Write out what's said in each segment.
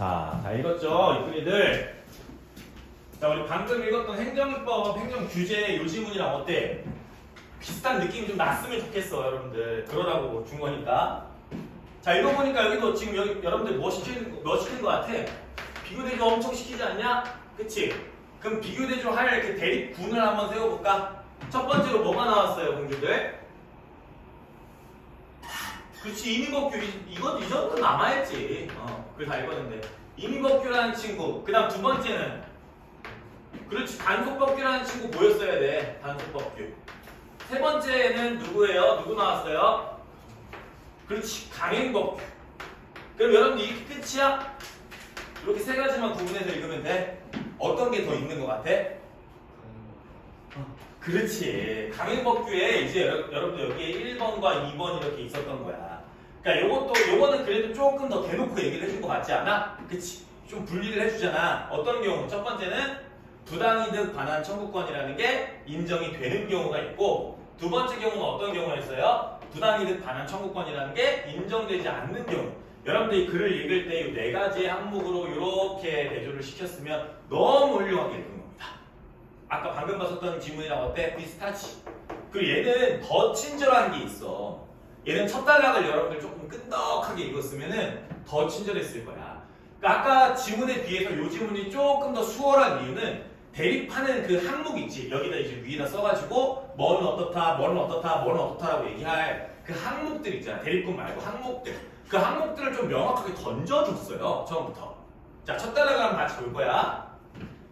자, 다 읽었죠? 이쁜이들. 자, 우리 방금 읽었던 행정법, 행정규제 요지문이랑 어때? 비슷한 느낌이 좀 났으면 좋겠어, 여러분들. 그러라고 준 거니까. 자, 읽어보니까 여기도 지금 여기 여러분들 뭐 시키는, 거- 뭐 시키는 거 같아? 비교대조 엄청 시키지 않냐? 그치? 그럼 비교대조 할 그 대립군을 한번 세워볼까? 첫 번째로 뭐가 나왔어요, 공주들? 그렇지 이민법규 이- 이건 이 정도 남아야지 어 그걸 다 읽었는데? 이민법규라는 친구. 그 다음 두 번째는 그렇지. 단속법규라는 친구 뭐였어야 돼 단속법규. 세 번째는 누구예요? 누구 나왔어요? 그렇지. 강행법규. 그럼 여러분들 이게 끝이야? 이렇게 세 가지만 구분해서 읽으면 돼? 어떤 게 더 있는 것 같아? 그렇지. 강행법규에 이제 여러, 여러분들 여기에 1번과 2번 이렇게 있었던 거야. 그러니까 요것도 요거는 그래도 조금 더 대놓고 얘기를 해준 것 같지 않아? 그치? 좀 분리를 해주잖아. 어떤 경우? 첫 번째는 부당이득 반환 청구권이라는 게 인정이 되는 경우가 있고 두 번째 경우는 어떤 경우였어요? 부당이득 반환 청구권이라는 게 인정되지 않는 경우. 여러분들이 글을 읽을 때 이 네 가지의 항목으로 이렇게 대조를 시켰으면 너무 훌륭하게 읽은 겁니다. 아까 방금 봤었던 지문이랑 어때? 비슷하지? 그리고 얘는 더 친절한 게 있어. 얘는 첫 단락을 여러분들 조금 끈덕하게 읽었으면은 더 친절했을 거야. 그러니까 아까 지문에 비해서 요 지문이 조금 더 수월한 이유는 대립하는 그 항목 있지. 여기다 이제 위에다 써가지고 뭐는 어떻다, 뭐는 어떻다, 뭐는 어떻다라고 얘기할 그 항목들 있잖아. 대립군 말고 항목들. 그 항목들을 좀 명확하게 던져줬어요. 처음부터. 자, 첫 단락을 같이 볼 거야.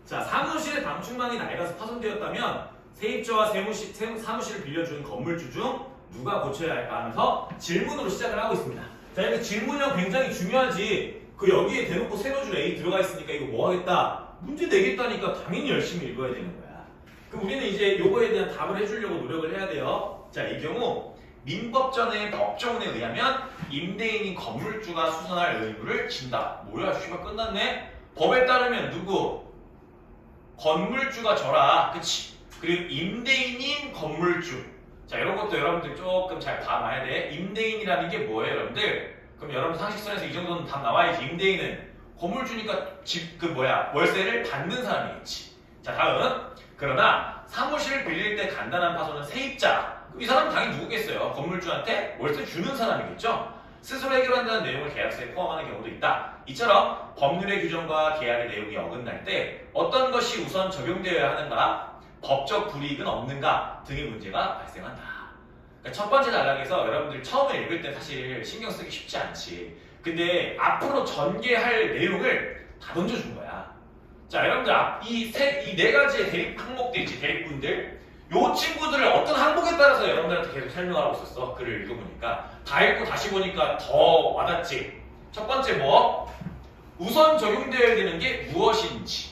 자, 사무실의 방충망이 낡아서 파손되었다면 세입자와 세무시, 세- 사무실을 빌려준 건물주 중 누가 고쳐야 할까 하면서 질문으로 시작을 하고 있습니다. 자, 이렇게 질문형 굉장히 중요하지. 그 여기에 대놓고 세로 줄 A 들어가 있으니까 이거 뭐 하겠다? 문제 내겠다니까 당연히 열심히 읽어야 되는 거야. 그럼 우리는 이제 요거에 대한 답을 해주려고 노력을 해야 돼요. 자, 이 경우 민법전의 법조문에 의하면 임대인인 건물주가 수선할 의무를 진다. 뭐야, 씨발 끝났네? 법에 따르면 누구? 건물주가 져라. 그치? 그리고 임대인인 건물주. 자, 이런 것도 여러분들 조금 잘 봐놔야 돼. 임대인이라는 게 뭐예요, 여러분들? 그럼 여러분 상식선에서 이 정도는 답 나와야지. 임대인은 건물주니까 집, 그 뭐야, 월세를 받는 사람이겠지. 자, 다음. 그러나 사무실을 빌릴 때 간단한 파손은 세입자. 이 사람은 당연히 누구겠어요? 건물주한테 월세 주는 사람이겠죠? 스스로 해결한다는 내용을 계약서에 포함하는 경우도 있다. 이처럼 법률의 규정과 계약의 내용이 어긋날 때 어떤 것이 우선 적용되어야 하는가, 법적 불이익은 없는가 등의 문제가 발생한다. 그러니까 첫 번째 단락에서 여러분들 처음에 읽을 때 사실 신경 쓰기 쉽지 않지. 근데 앞으로 전개할 내용을 다 던져준 거야. 자, 여러분들 이세 이 네 가지의 대립 항목들 있지, 대립군들. 요 친구들을 어떤 항목에 따라서 여러분들한테 계속 설명하고 있었어. 글을 읽어보니까. 다 읽고 다시 보니까 더 와닿지. 첫 번째 뭐? 우선 적용되어야 되는 게 무엇인지.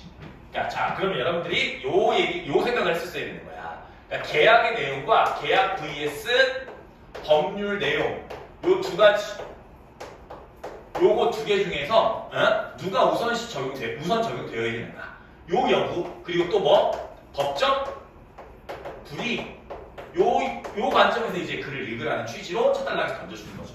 그러니까 자, 그러면 여러분들이 요 얘기, 요 생각을 했었어야 되는 거야. 그러니까 계약의 내용과 계약 vs 법률 내용. 요 두 가지. 요거 두 개 중에서 어? 누가 우선시 적용돼 우선 적용되어야 되는가? 요 여부 그리고 또 뭐 법적 불이익 요, 요 관점에서 이제 글을 읽으라는 취지로 첫 단락에서 던져주는 거죠.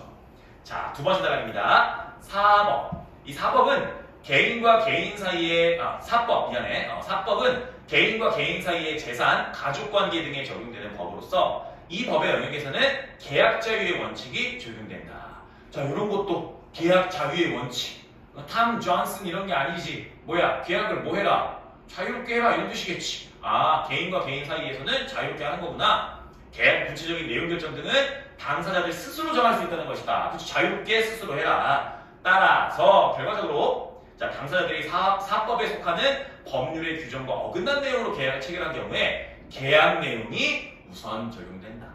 자, 두 번째 단락입니다. 사법. 이 사법은 개인과 개인 사이의, 아, 사법, 미안해. 어, 사법은 개인과 개인 사이의 재산, 가족관계 등에 적용되는 법으로서 이 법의 영역에서는 계약 자유의 원칙이 적용된다. 자, 이런 것도 계약 자유의 원칙. 어, 탐 존슨 이런 게 아니지. 뭐야, 계약을 뭐 해라? 자유롭게 해라. 이런 뜻이겠지. 아, 개인과 개인 사이에서는 자유롭게 하는 거구나. 계약 구체적인 내용 결정 등은 당사자들 스스로 정할 수 있다는 것이다. 자유롭게 스스로 해라. 따라서 결과적으로 자 당사자들이 사, 사법에 속하는 법률의 규정과 어긋난 내용으로 계약을 체결한 경우에 계약 내용이 우선 적용된다.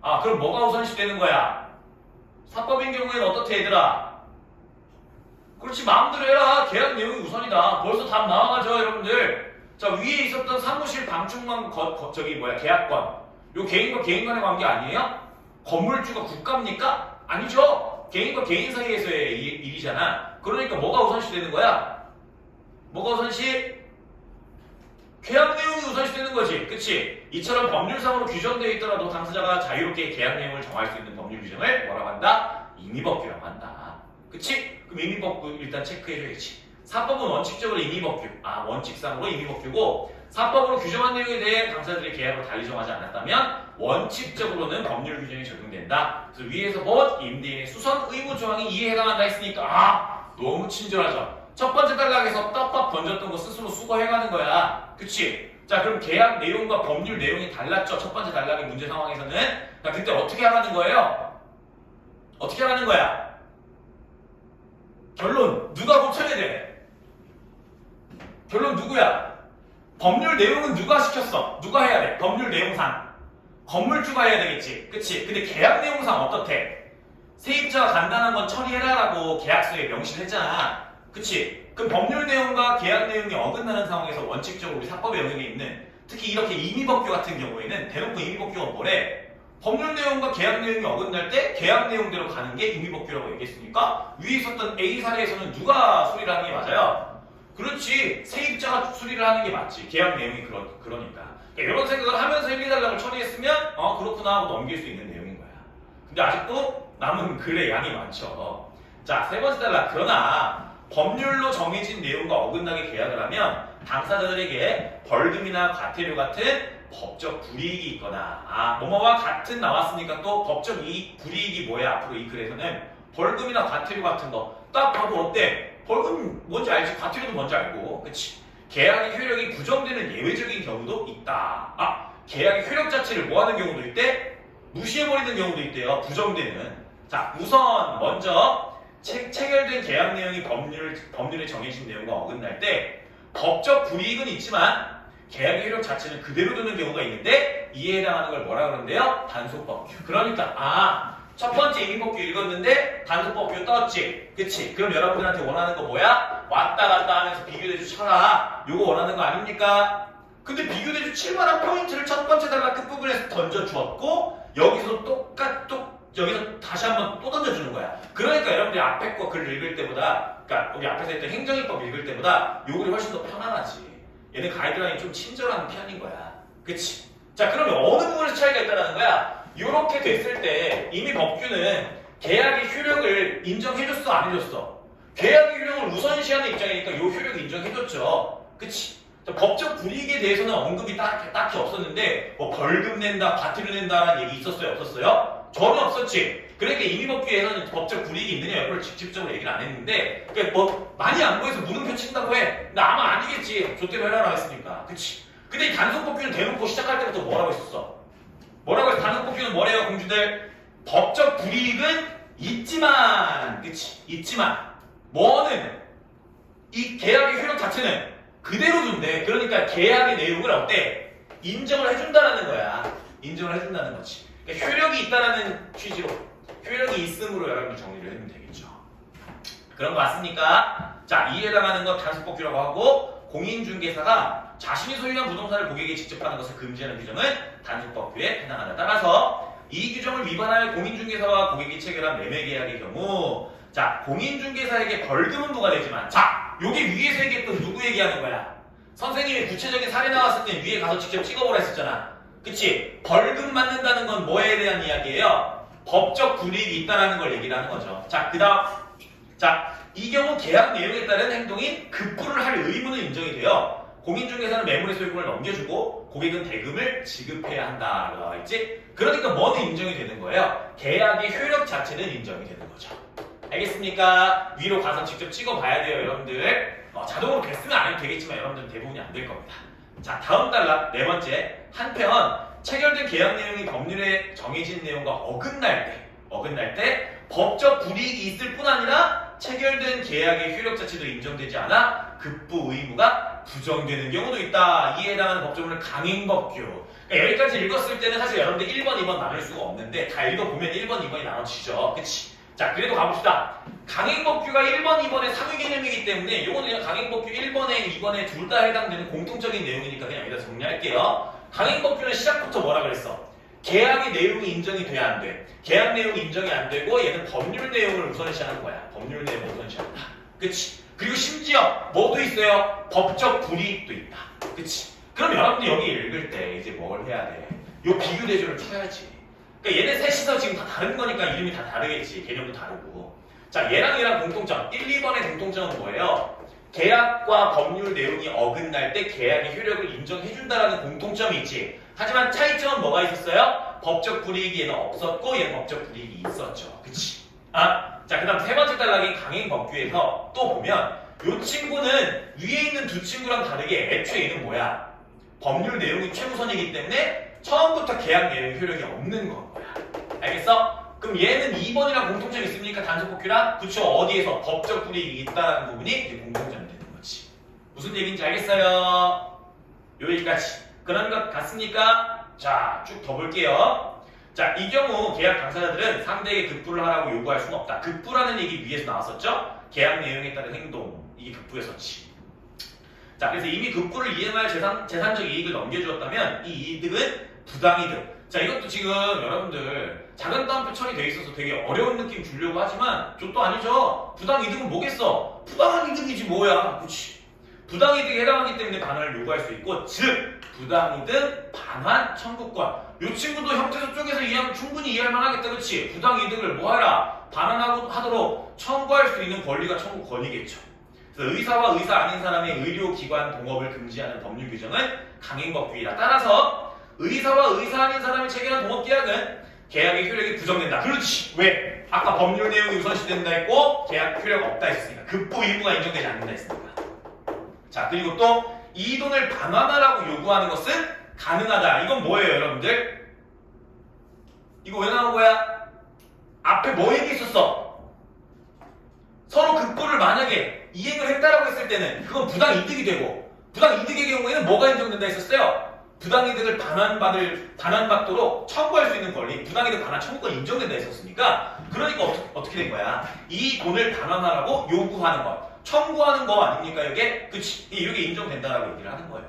아 그럼 뭐가 우선시 되는 거야? 사법인 경우에는 어떻게 얘들아? 그렇지 마음대로 해라. 계약 내용이 우선이다. 벌써 답 나와가죠 여러분들. 자 위에 있었던 사무실 방충망 거, 거- 저기 뭐야 계약권. 요 개인과 개인 간의 관계 아니에요? 건물주가 국가입니까? 아니죠. 개인과 개인 사이에서의 일- 일이잖아. 그러니까 뭐가 우선시 되는 거야? 뭐가 우선시? 계약 내용이 우선시 되는 거지. 그치? 이처럼 법률상으로 규정되어 있더라도 당사자가 자유롭게 계약 내용을 정할 수 있는 법률 규정을 뭐라고 한다? 임의법 규라고 한다. 그치? 그럼 의미법규 일단 체크해줘야지. 사법은 원칙적으로 임의법규. 아, 원칙상으로 임의법규고 사법으로 규정한 내용에 대해 당사자들이 계약으로 달리 정하지 않았다면 원칙적으로는 법률 규정이 적용된다. 그래서 위에서 본 임대인의 수선 의무 조항이 이에 해당한다 했으니까 아 너무 친절하죠. 첫 번째 단락에서 떡밥 던졌던 거 스스로 수거해가는 거야. 그치? 자 그럼 계약 내용과 법률 내용이 달랐죠. 첫 번째 단락의 문제 상황에서는 자 그때 어떻게 하라는 거예요? 어떻게 하라는 거야? 결론 누가 고쳐야 돼? 결론 누구야? 법률 내용은 누가 시켰어? 누가 해야 돼? 법률 내용상 건물주가 해야 되겠지 그치? 근데 계약 내용상 어떻대? 세입자가 간단한 건 처리해라라고 계약서에 명시를 했잖아 그치? 그럼 법률 내용과 계약 내용이 어긋나는 상황에서 원칙적으로 우리 사법의 영역에 있는 특히 이렇게 임의법규 같은 경우에는 대놓고 임의법규가 뭐래? 법률 내용과 계약 내용이 어긋날 때 계약 내용대로 가는 게 임의법규라고 얘기했으니까 위에 있었던 A 사례에서는 누가 수리를 하는 게 맞아요? 그렇지 세입자가 수리를 하는 게 맞지 계약 내용이 그러, 그러니까 그러니까 이런 생각을 하면서 1, 2단락을 처리했으면 어 그렇구나 하고 넘길 수 있는 내용인 거야 근데 아직도 남은 글의 양이 많죠 자 세 번째 단락 그러나 법률로 정해진 내용과 어긋나게 계약을 하면 당사자들에게 벌금이나 과태료 같은 법적 불이익이 있거나 아 뭐뭐와 같은 나왔으니까 또 법적 이익, 불이익이 뭐야 앞으로 이 글에서는 벌금이나 과태료 같은 거 딱 봐도 어때? 벌금 뭔지 알지? 과태료도 뭔지 알고 그치? 계약의 효력이 부정되는 예외적인 경우도 있다 아 계약의 효력 자체를 뭐 하는 경우도 있대? 무시해버리는 경우도 있대요 부정되는 자 우선 먼저 체, 체결된 계약 내용이 법률, 법률에 정해진 내용과 어긋날 때 법적 불이익은 있지만 계약의 효력 자체는 그대로 두는 경우가 있는데 이에 해당하는 걸 뭐라 그러는데요? 단속법규. 그러니까 아 첫 번째 임의법규 읽었는데 단속법규 떴지. 그치? 그럼 여러분들한테 원하는 거 뭐야? 왔다 갔다 하면서 비교대주 쳐라. 요거 원하는 거 아닙니까? 근데 비교대주 칠만한 포인트를 첫 번째 단락 끝부분에서 던져주었고 여기서 똑같 똑 여기서 다시 한번 또 던져주는 거야. 그러니까 여러분들이 앞에 거글 읽을 때보다 그러니까 여기 앞에서 했던 행정입법 읽을 때보다 요 글이 훨씬 더 편안하지. 얘는 가이드라인이 좀 친절한 편인 거야. 그치? 자, 그러면 어느 부분에서 차이가 있다는 거야? 이렇게 됐을 때 이미 법규는 계약의 효력을 인정해줬어, 안 해줬어? 계약의 효력을 우선시하는 입장이니까 요 효력을 인정해줬죠. 그치? 자, 법적 불이익에 대해서는 언급이 딱, 딱히 없었는데 뭐 벌금 낸다, 과태료 낸다라는 얘기 있었어요, 없었어요? 전혀 없었지. 그러니까 임의법규에서는 법적 불이익이 있느냐 여부를 직접적으로 얘기를 안 했는데 그러니까 뭐 많이 안 보여서 물음표 친다고 해. 근데 아마 아니겠지. 조대로 해라라고 했으니까. 그치? 근데 이 단속법규는 대놓고 시작할 때부터 뭐라고 했었어? 뭐라고 해서 단속법규는 뭐래요 공주들? 법적 불이익은 있지만 그치? 있지만 뭐는 이 계약의 효력 자체는 그대로 둔대. 그러니까 계약의 내용을 어때? 인정을 해준다라는 거야. 인정을 해준다는 거지. 그러니까 효력이 있다라는 취지로 효력이 있음으로 여러분이 정리를 해주면 되겠죠. 그런 거 맞습니까? 자, 이에 해당하는 건 단속법규라고 하고 공인중개사가 자신이 소유한 부동산을 고객에게 직접 하는 것을 금지하는 규정은 단속법규에 해당한다. 따라서 이 규정을 위반하여 공인중개사와 고객이 체결한 매매계약의 경우 자, 공인중개사에게 벌금은 부과되지만 자, 여기 위에서 얘기했던 누구 얘기하는 거야? 선생님이 구체적인 사례 나왔을 때 위에 가서 직접 찍어보라 했었잖아. 그치? 벌금 맞는다는 건 뭐에 대한 이야기예요? 법적 불이익이 있다는 걸 얘기를 하는 거죠. 자, 그 다음. 자, 이 경우 계약 내용에 따른 행동이 급부를 할 의무는 인정이 돼요. 공인중개사는 매물의 소유권을 넘겨주고 고객은 대금을 지급해야 한다라고 나와 있지? 그러니까 뭐는 인정이 되는 거예요? 계약의 효력 자체는 인정이 되는 거죠. 알겠습니까? 위로 가서 직접 찍어봐야 돼요, 여러분들. 어, 자동으로 됐으면 안 해도 되겠지만 여러분들은 대부분이 안 될 겁니다. 자, 다음 단락 네 번째. 한편 체결된 계약 내용이 법률에 정해진 내용과 어긋날 때, 어긋날 때 법적 불이익이 있을 뿐 아니라 체결된 계약의 효력 자체도 인정되지 않아 급부 의무가 부정되는 경우도 있다. 이에 해당하는 법조문을 강행법규. 그러니까 여기까지 읽었을 때는 사실 여러분들 1번, 2번 나눌 수가 없는데 다 읽어보면 1번, 2번이 나눠지죠. 그치? 자, 그래도 가봅시다. 강행법규가 1번, 2번의 상위 개념이기 때문에 이거는 그냥 강행법규 1번에 2번에 둘 다 해당되는 공통적인 내용이니까 그냥 여기다 정리할게요. 강행법규는 시작부터 뭐라 그랬어? 계약의 내용이 인정이 돼야 안 돼. 계약 내용이 인정이 안 되고 얘는 법률 내용을 우선시하는 거야. 법률 내용을 우선시한다. 그치? 그리고 심지어 뭐도 있어요? 법적 불이익도 있다. 그치? 그럼 여러분들 여기 읽을 때 이제 뭘 해야 돼? 요 비교 대조를 쳐야지. 그러니까 얘네 셋이서 지금 다 다른 거니까 이름이 다 다르겠지. 개념도 다르고. 자, 얘랑 얘랑 공통점 1, 뭐예요? 계약과 법률 내용이 어긋날 때 계약의 효력을 인정해준다라는 공통점이 있지. 하지만 차이점은 뭐가 있었어요? 법적 불이익에는 없었고 얘는 법적 불이익이 있었죠. 그치? 아, 자 그 다음 세 번째 단락인 강행 법규에서 또 보면 이 친구는 위에 있는 두 친구랑 다르게 애초에 얘는 뭐야? 법률 내용이 최우선이기 때문에 처음부터 계약 내용이 효력이 없는 건 거야. 알겠어? 그럼 얘는 2번이랑 공통점이 있습니까? 단속 복귀랑? 그쵸? 어디에서 법적 불이익이 있다는 부분이 거지. 무슨 얘기인지 알겠어요? 여기까지. 그런 것 같습니까? 자, 쭉 더 볼게요. 자, 이 경우 계약 당사자들은 상대에게 급부를 하라고 요구할 수는 없다. 급부라는 얘기 위에서 나왔었죠? 계약 내용에 따른 행동. 이게 급부에서지. 자, 그래서 이미 급부를 이행할 재산, 재산적 이익을 넘겨주었다면 이 이득은 부당이득. 자, 이것도 지금 여러분들 작은 따옴표 처리돼 있어서 되게 어려운 느낌 주려고 하지만 저도 아니죠. 부당이득은 뭐겠어? 부당한 이득이지 뭐야. 그치? 부당이득에 해당하기 때문에 반환을 요구할 수 있고 즉 부당이득 반환 청구권. 이 친구도 형태소 쪽에서 이해하면 충분히 이해할 만하겠다 그치? 부당이득을 뭐하라? 반환하고 하도록 청구할 수 있는 권리가 청구권이겠죠. 그래서 의사와 의사 아닌 사람의 의료기관 동업을 금지하는 법률 규정은 강행법 규이다. 따라서 의사와 의사 아닌 사람이 체결한 동업계약은 계약의 효력이 부정된다. 그렇지. 왜? 아까 법률 내용이 우선시된다 했고 계약 효력 없다 했으니까. 급부 의무가 인정되지 않는다 했으니까 자, 그리고 또 이 돈을 반환하라고 요구하는 것은 가능하다. 이건 뭐예요, 여러분들? 이거 왜 나온 거야? 앞에 뭐 얘기했었어? 서로 급부를 만약에 이행을 했다라고 했을 때는 그건 부당 이득이 되고 부당 이득의 경우에는 뭐가 인정된다 했었어요? 부당 이득을 반환받을 반환받도록 청구할 수 있는 권리, 부당 이득 반환 청구권 인정된다 했었으니까 그러니까 어 떻게, 어떻게 된 거야? 이 돈을 반환하라고 요구하는 것. 청구하는 거 아닙니까 이게? 그치 이렇게 인정된다라고 얘기를 하는 거예요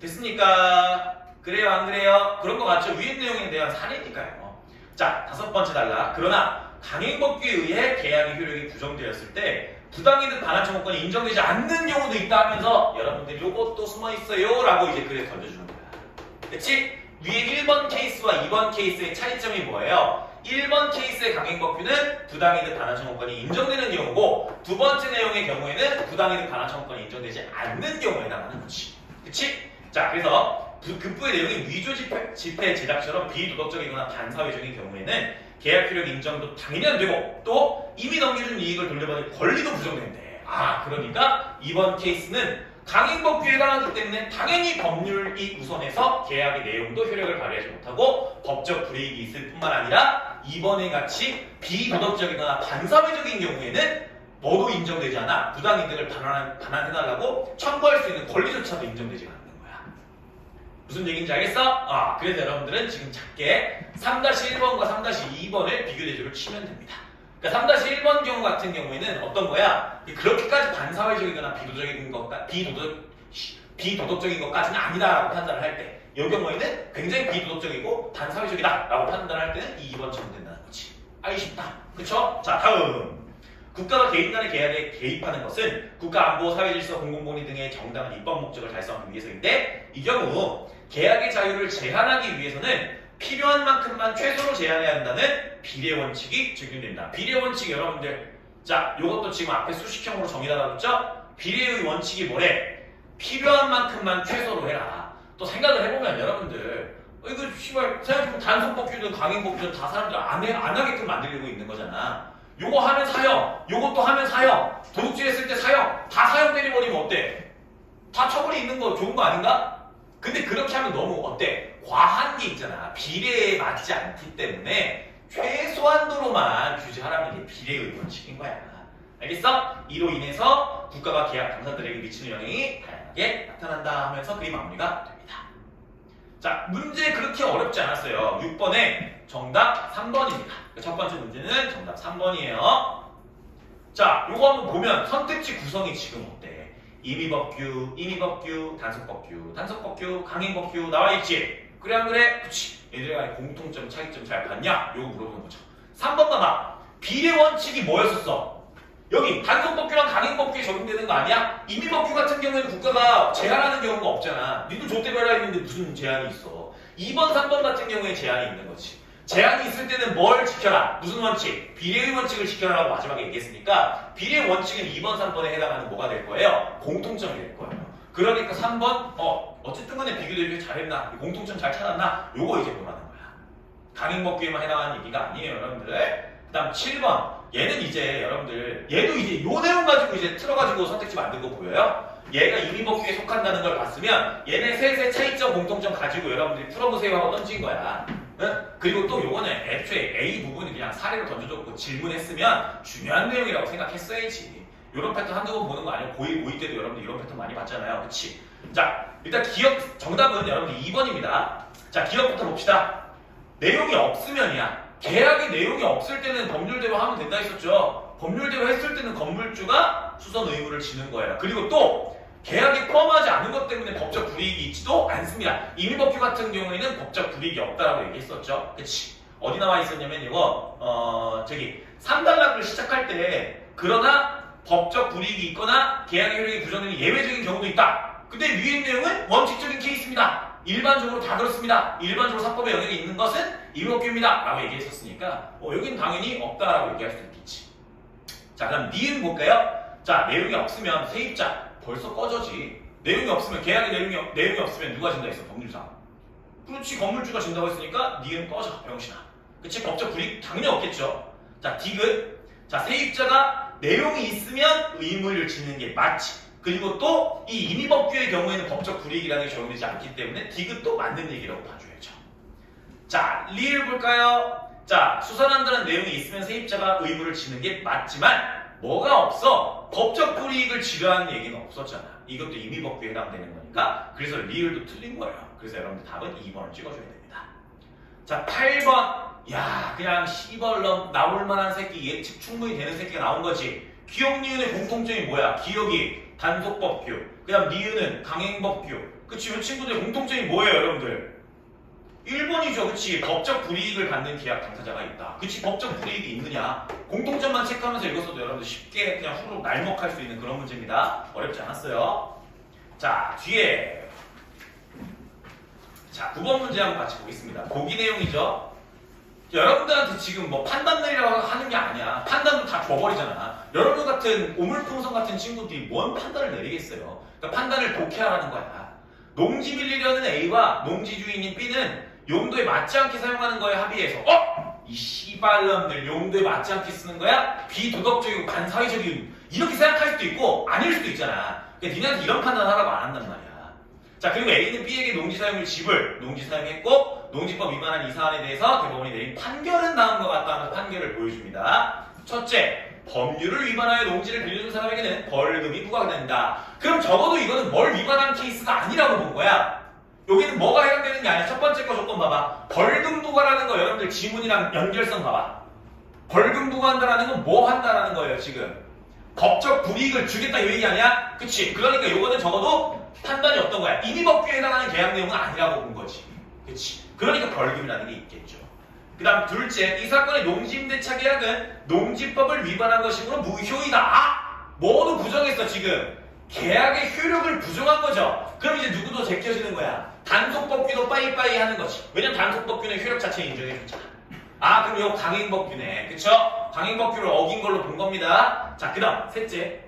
됐습니까? 그래요 안 그래요? 그런 거 맞죠? 위의 내용에 대한 사례니까요 자 다섯 번째 달라 그러나 강행법규에 의해 계약의 효력이 부정되었을 때 부당이득 반환 청구권이 인정되지 않는 경우도 있다 하면서 여러분들 요것도 숨어 있어요 라고 이제 글에 던져주는 거야 그치? 위에 1번 케이스와 2번 케이스의 차이점이 뭐예요? 1번 케이스의 강행법규는 부당이득 반환 청구권이 인정되는 경우고 두 번째 내용의 경우에는 부당이득 반환 청구권이 인정되지 않는 경우에 해당하는 거지. 그치? 자, 그래서 부- 급부의 내용이 위조 집회, 집회 제작처럼 비도덕적이거나 반사회적인 경우에는 계약 효력 인정도 당연히 안 되고 또 이미 넘겨준 이익을 돌려받을 권리도 부정된대. 아, 그러니까 이번 케이스는 강행법규에 해당하기 때문에 당연히 법률이 우선해서 계약의 내용도 효력을 발휘하지 못하고 법적 불이익이 있을 뿐만 아니라 이번에 같이 비도덕적이거나 반사회적인 경우에는 너도 인정되지 않아 부당이득을 반환, 반환해달라고 청구할 수 있는 권리조차도 인정되지 않는 거야. 무슨 얘기인지 알겠어? 아, 그래서 여러분들은 지금 작게 3-1번과 3-2번을 비교 대조를 치면 됩니다. 그러니까 3-1번 경우 같은 경우에는 어떤 거야? 그렇게까지 반사회적이거나 비도덕적인 것까 비도덕 비도덕적인 것까지는 아니다라고 판단을 할 때, 이 경우에는 굉장히 비도덕적이고 반사회적이다라고 판단할 때는 2번처럼 된다는 거지. 쉽다. 그쵸? 자, 다음. 국가가 개인 간의 계약에 개입하는 것은 국가 안보, 사회 질서, 공공권리 등의 정당한 입법 목적을 달성하기 위해서인데 이 경우 계약의 자유를 제한하기 위해서는 필요한 만큼만 최소로 제한해야 한다는 비례 원칙이 적용된다. 비례 원칙 여러분들 자 이것도 지금 앞에 수식형으로 정의가 나왔죠? 비례의 원칙이 뭐래? 필요한 만큼만 최소로 해라. 또 생각을 해보면 여러분들 어, 이거 씨발 생각해보면 단속법규든 강행법규든 다 사람들 안, 해, 안 하게끔 만들고 있는 거잖아. 요거 하면 사형, 요것도 하면 사형, 도둑질 했을 때 사형, 다 사형 때려버리면 어때? 다 처벌이 있는 거 좋은 거 아닌가? 근데 그렇게 하면 너무 어때? 과한 게 있잖아. 비례에 맞지 않기 때문에 최소한도로만 규제하라는 게 비례의 원칙인 거야. 알겠어? 이로 인해서 국가가 계약 당사자들에게 미치는 영향이 다양하게 나타난다 하면서 그림 마무리가 됩니다. 자, 문제 그렇게 어렵지 않았어요. 6번에 정답 3번입니다. 첫 번째 문제는 정답 3번이에요. 자, 요거 한번 보면 선택지 구성이 지금 어때? 임의법규, 임의법규, 단속법규, 단속법규, 강행법규 나와 있지? 그래 안 그래? 그치. 얘들 간의 공통점, 차이점 잘 봤냐? 요거 물어보는 거죠. 3번 봐봐. 비례 원칙이 뭐였었어? 여기 단속법규랑 강행법규에 적용되는 거 아니야? 임의법규 같은 경우에는 국가가 제한하는 경우가 없잖아. 니도 좆대별라 했는데 무슨 제한이 있어? 2번, 3번 같은 경우에 제한이 있는 거지. 제한이 있을 때는 뭘 지켜라? 무슨 원칙? 비례의 원칙을 지켜라라고 마지막에 얘기했으니까 비례의 원칙은 2번, 3번에 해당하는 뭐가 될 거예요? 공통점이 될 거예요. 그러니까 3번, 어, 어쨌든 간에 비교 대비 잘했나? 공통점 잘 찾았나? 요거 이제 보라는 거야. 강행법규에만 해당하는 얘기가 아니에요, 여러분들. 그 다음 7번. 얘는 이제 여러분들, 얘도 이제 요 내용 가지고 이제 틀어가지고 선택지 만든 거 보여요? 얘가 임의법규에 속한다는 걸 봤으면 얘네 셋의 차이점, 공통점 가지고 여러분들이 풀어보세요 하고 던진 거야. 응? 그리고 또 요거는 애초에 A 부분을 그냥 사례로 던져줬고 질문했으면 중요한 내용이라고 생각했어야지. 요런 패턴 한두 번 보는 거 아니고 고1, 고2 때도 여러분들 이런 패턴 많이 봤잖아요. 그치? 자, 일단 기억, 정답은 여러분들 2번입니다. 자, 기억부터 봅시다. 내용이 없으면이야. 계약의 내용이 없을 때는 법률 대화하면 된다 했었죠. 법률 대화 했을 때는 건물주가 수선 의무를 지는 거예요. 그리고 또 계약에 포함하지 않은 것 때문에 법적 불이익이 있지도 않습니다. 임의법규 같은 경우에는 법적 불이익이 없다라고 얘기했었죠. 그치? 어디 나와 있었냐면 이거 어 저기 3단락을 시작할 때 그러나 법적 불이익이 있거나 계약의 효력이 부정되는 예외적인 경우도 있다. 근데 위의 내용은 원칙적인 케이스입니다. 일반적으로 다 그렇습니다. 일반적으로 사법의 영역에 있는 것은 임의법규입니다. 라고 얘기했었으니까 어, 여기는 당연히 없다라고 얘기할 수 있겠지. 자 그럼 니은 볼까요? 자 내용이 없으면 세입자 벌써 꺼져지. 내용이 없으면 계약의 내용이, 없- 내용이 없으면 누가 진다 했어 법률상. 그렇지 건물주가 진다고 했으니까 니은 꺼져 병신아. 그치 법적 불이익 당연히 없겠죠. 자 디귿 자 세입자가 내용이 있으면 의무를 지는 게 맞지. 그리고 또 이 임의법규의 경우에는 법적 불이익이라는 게 적용되지 않기 때문에 디귿도 맞는 얘기라고 봐줘야죠. 자, 리을 볼까요? 자, 수선한다는 내용이 있으면 세입자가 의무를 지는 게 맞지만 뭐가 없어? 법적 불이익을 지르하는 얘기는 없었잖아. 이것도 임의법규에 해당되는 거니까 그래서 리을도 틀린 거예요. 그래서 여러분들 답은 2번을 찍어줘야 됩니다. 자, 8번. 야, 그냥 시벌럼 나올 만한 새끼 예측 충분히 되는 새끼가 나온 거지. 기억 니은의 공통점이 뭐야? 기억이 단속법규. 그 다음 니은은 강행법규. 그치? 이 친구들의 공통점이 뭐예요, 여러분들? 1번이죠, 그치? 법적 불이익을 받는 계약 당사자가 있다. 그치? 법적 불이익이 있느냐? 공통점만 체크하면서 읽었어도 여러분들 쉽게 그냥 후루룩 날먹할 수 있는 그런 문제입니다. 어렵지 않았어요. 자, 뒤에. 자, 9번 문제 한번 같이 보겠습니다. 보기 내용이죠. 여러분들한테 지금 뭐 판단 내리라고 하는 게 아니야. 판단도 다 줘버리잖아. 여러분 같은 오물풍선 같은 친구들이 뭔 판단을 내리겠어요. 그러니까 판단을 독해하라는 거야. 농지 빌리려는 A와 농지 주인인 B는 용도에 맞지 않게 사용하는 거에 합의해서 어? 이 씨발놈들 용도에 맞지 않게 쓰는 거야? 비도덕적이고 반사회적인 이렇게 생각할 수도 있고 아닐 수도 있잖아. 그러니까 니네한테 이런 판단 하라고 안 한단 말이야. 자 그리고 A는 B에게 농지 사용을 지불, 농지 사용했고 농지법 위반한 이 사안에 대해서 대법원이 내린 판결은 다음과 같다 하면서 판결을 보여줍니다. 첫째, 법률을 위반하여 농지를 빌려준 사람에게는 벌금이 부과된다. 그럼 적어도 이거는 뭘 위반한 케이스가 아니라고 본 거야. 여기는 뭐가 해당되는 게 아니야. 첫 번째 거 조건 봐봐. 벌금 부과라는 거 여러분들 지문이랑 연결성 봐봐. 벌금 부과한다라는 건 뭐 한다라는 거예요, 지금. 법적 불이익을 주겠다 이 얘기 아니야? 그치? 그러니까 요거는 적어도 판단이 어떤 거야? 임의법규에 해당하는 계약 내용은 아니라고 본 거지. 그치? 그러니까 벌금이라는 게 있겠죠. 그 다음 둘째, 이 사건의 농지임대차 계약은 농지법을 위반한 것이므로 무효이다. 아! 뭐도 부정했어, 지금. 계약의 효력을 부정한 거죠. 그럼 이제 누구도 제껴지는 거야. 단속법규도 빠이빠이 하는 거지. 왜냐면 단속법규는 효력 자체 인정해주잖아. 아, 그럼 이거 강행법규네. 그쵸? 강행법규를 어긴 걸로 본 겁니다. 자, 그 다음, 셋째.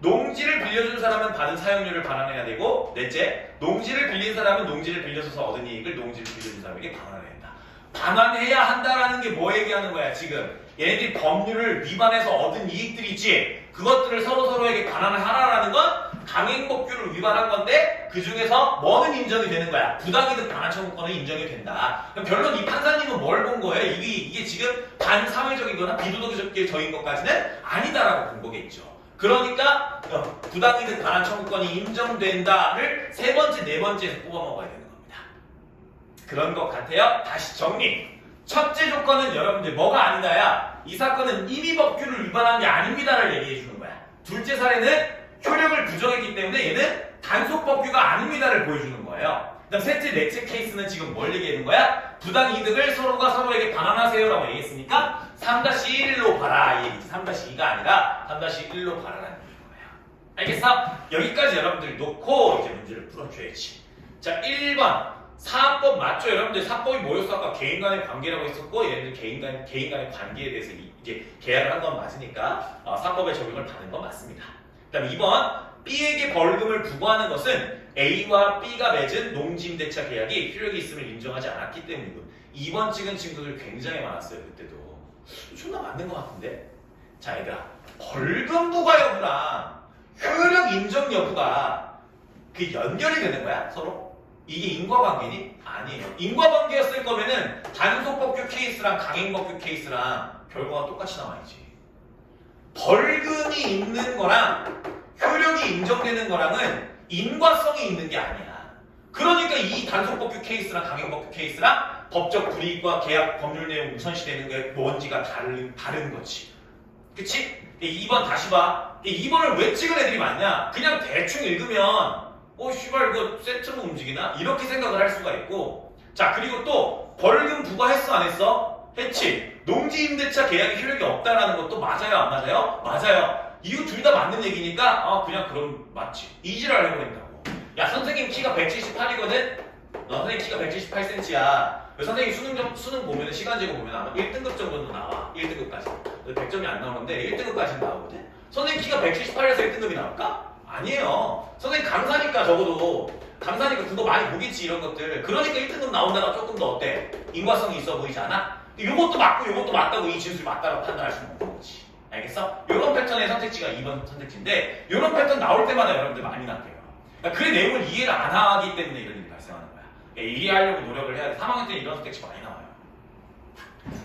농지를 빌려준 사람은 받은 사용료를 반환해야 되고, 넷째. 농지를 빌린 사람은 농지를 빌려줘서 얻은 이익을 농지를 빌려준 사람에게 반환해야 된다. 반환해야 한다라는 게 뭐 얘기하는 거야, 지금? 얘네들이 법률을 위반해서 얻은 이익들이 있지. 그것들을 서로서로에게 반환을 하라라는 건 강행법규를 위반한 건데 그 중에서 뭐는 인정이 되는 거야? 부당이득 반환 청구권은 인정이 된다. 그럼 결론 이 판사님은 뭘 본 거예요? 이게, 이게 지금 반사회적이거나 비도덕적인 것까지는 아니다라고 본 거겠죠. 그러니까 어, 부당이득 반환 청구권이 인정된다를 세 번째, 네 번째에서 뽑아 먹어야 되는 겁니다. 그런 것 같아요. 다시 정리. 첫째 조건은 여러분들 뭐가 아니다야? 이 사건은 임의법규를 위반한 게 아닙니다를 얘기해 주는 거야. 둘째 사례는 효력을 부정했기 때문에 얘는 단속 법규가 아닙니다를 보여주는 거예요. 그다음 셋째, 넷째 케이스는 지금 뭘 얘기하는 거야? 부당 이득을 서로가 서로에게 반환하세요라고 얘기했으니까 3-1로 봐라 이 얘기지. 3-2가 아니라 3-1로 봐라라는 거예요. 알겠어? 여기까지 여러분들 놓고 이제 문제를 풀어줘야지. 자, 1번. 사법 맞죠 여러분들 사법이 뭐였어 아까 개인 간의 관계라고 했었고 얘네들 개인 간 개인 간의 관계에 대해서 이- 이제 계약을 한 건 맞으니까 어, 사법의 적용을 받는 건 맞습니다. 그다음 2번 B에게 벌금을 부과하는 것은 A와 B가 맺은 농지임대차 계약이 효력이 있음을 인정하지 않았기 때문이고 2번 찍은 친구들 굉장히 많았어요 그때도 존나 맞는 것 같은데 자 얘들아 벌금 부과 여부랑 효력 인정 여부가 그 연결이 되는 거야 서로? 이게 인과관계니? 아니에요. 인과관계였을 거면은 단속법규 케이스랑 강행법규 케이스랑 결과가 똑같이 나와야지. 벌금이 있는 거랑 효력이 인정되는 거랑은 인과성이 있는 게 아니야. 그러니까 이 단속법규 케이스랑 강행법규 케이스랑 법적 불이익과 계약 법률 내용 우선시되는 게 뭔지가 다른, 다른 거지. 그치? 2번 다시 봐. 2번을 왜 찍은 애들이 많냐? 그냥 대충 읽으면 어, 씨발, 이거 세트로 움직이나? 이렇게 생각을 할 수가 있고. 자, 그리고 또, 벌금 부과했어, 안 했어? 했지. 농지임대차 계약이 효력이 없다라는 것도 맞아요, 안 맞아요? 맞아요. 이거 둘 다 맞는 얘기니까, 아, 그냥 그럼 맞지. 이지랄 해버린다고. 야, 선생님 키가 178이거든? 너 선생님 키가 178cm야. 선생님 수능, 점, 수능 보면, 시간 제고 보면 아마 1등급 정도는 나와. 1등급까지. 100점이 안 나오는데 1등급까지는 나오거든? 선생님 키가 178에서 1등급이 나올까? 아니에요. 선생님 강사니까 적어도 강사니까 그거 많이 보겠지 이런 것들. 그러니까 1등급 나온다가 조금 더 어때? 인과성이 있어 보이지 않아? 요것도 맞고 요것도 맞다고 이 진술이 맞다고 판단할 수는 없는 거지. 알겠어? 요런 패턴의 선택지가 2번 선택지인데 요런 패턴 나올 때마다 여러분들 많이. 그러니까 그 내용을 이해를 안 하기 때문에 이런 일이 발생하는 거야. 그러니까 이해하려고 노력을 해야 돼. 3학년 때는 이런 선택지 많이 나와요.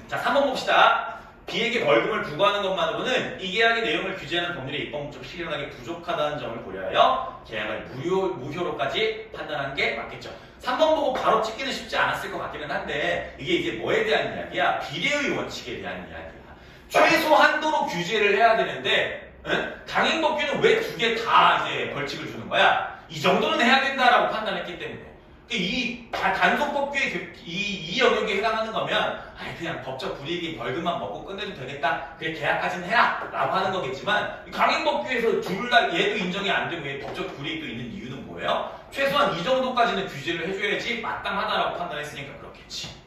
자, 3번 봅시다. B에게 벌금을 부과하는 것만으로는 이 계약의 내용을 규제하는 법률의 입법 목적 실현하기 부족하다는 점을 고려하여 계약을 무효, 무효로까지 판단한 게 맞겠죠. 3번 보고 바로 찍기는 쉽지 않았을 것 같기는 한데 이게 이제 뭐에 대한 이야기야? 비례의 원칙에 대한 이야기야. 최소 한도로 규제를 해야 되는데 응? 강행법규는 왜 두 개 다 이제 벌칙을 주는 거야? 이 정도는 해야 된다라고 판단했기 때문에. 이 다- 단속법규의 그- 이, 이 영역에 해당하는 거면 아이 그냥 법적 불이익이 벌금만 먹고 끝내도 되겠다 그래 계약까지는 해라 라고 하는 거겠지만 이 강행법규에서 둘 다 얘도 인정이 안 되고 얘 법적 불이익도 있는 이유는 뭐예요? 최소한 이 정도까지는 규제를 해줘야지 마땅하다라고 판단했으니까 그렇겠지 어.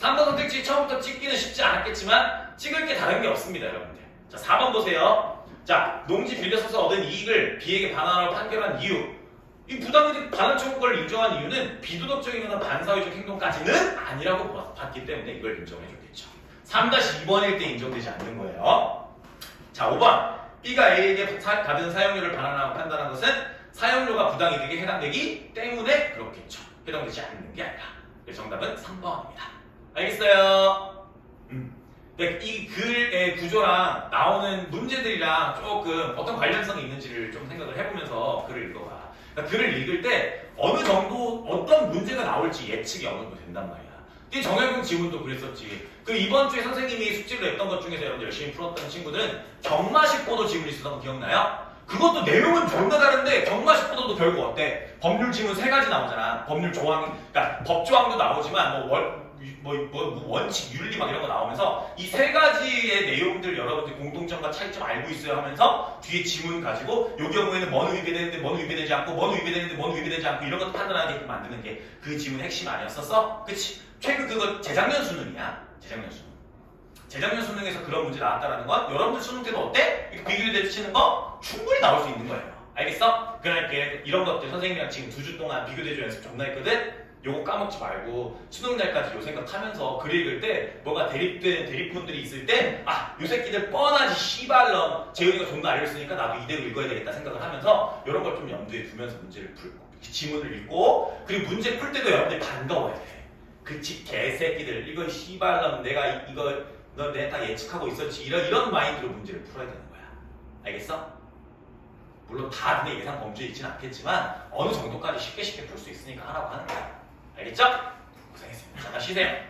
3번 선택지 처음부터 찍기는 쉽지 않았겠지만 찍을 게 다른 게 없습니다 여러분들 자 4번 보세요 자 농지 빌려서서 얻은 이익을 B에게 반환하라고 판결한 이유 이 부당이득 반환 청구권을 인정한 이유는 비도덕적이거나 반사회적 행동까지는 아니라고 봤기 때문에 이걸 인정해줬겠죠. 3-2번일 때 인정되지 않는 거예요. 자, 5번. B가 A에게 사- 받은 사용료를 반환하고 판단한 것은 사용료가 부당이득에 해당되기 때문에 그렇겠죠. 해당되지 않는 게 아니라. 그래서 정답은 3번입니다. 알겠어요? 음. 네, 이 글의 구조랑 나오는 문제들이랑 조금 어떤 관련성이 있는지를 좀 생각을 해보면서 글을 읽어봐. 그러니까 글을 읽을 때 어느 정도 어떤 문제가 나올지 예측이 어느 정도 된단 말이야. 이 정혜군 지문도 그랬었지. 그 이번 주에 선생님이 숙제를 냈던 것 중에서 여러분 열심히 풀었던 친구들은 경마식 보도 지문이 있었던 거 기억나요? 그것도 내용은 존나 다른데 경마식 보도도 결국 어때? 법률 지문 세 가지 나오잖아. 법률 조항, 그러니까 법 조항도 나오지만 뭐 월, 뭐, 뭐, 뭐 원칙, 윤리 막 이런 거 나오면서 이 세 가지의 내용들 여러분들 공통점과 차이점 알고 있어야 하면서 뒤에 지문 가지고 요 경우에는 뭐는 위배되는데 뭐는 위배되지 않고 뭐는 위배되는데 뭐는 위배되지 않고 이런 것도 판단하게 만드는 게 그 지문 핵심 아니었었어? 그치? 최근 그거 재작년 수능이야. 재작년 수능. 재작년 수능에서 그런 문제 나왔다라는 건 여러분들 수능 때도 어때? 비교를 대치는 거 충분히 나올 수 있는 거예요. 알겠어? 그러니까 이런 것들 선생님이랑 지금 두 주 동안 비교 대조 연습 존나 했거든? 요거 까먹지 말고 수능 날까지 요 생각하면서 글 읽을 때 뭐가 대립되는 대립분들이 있을 때 아 요 새끼들 뻔하지 씨발럼 재훈이가 존나 알려줬으니까 나도 이대로 읽어야 되겠다 생각을 하면서 이런 걸 좀 염두에 두면서 문제를 풀고 지문을 읽고 그리고 문제 풀 때도 여러분들이 반가워야 돼. 그치 개새끼들. 이거 씨발럼 내가 이- 이거 너 내가 다 예측하고 있었지. 이런 이런 마인드로 문제를 풀어야 되는 거야. 알겠어? 물론 다 내 예상 범주에 있지는 않겠지만 어느 정도까지 쉽게 쉽게 풀 수 있으니까 하라고 하는 거야 알겠죠? 고생했습니다 자 쉬세요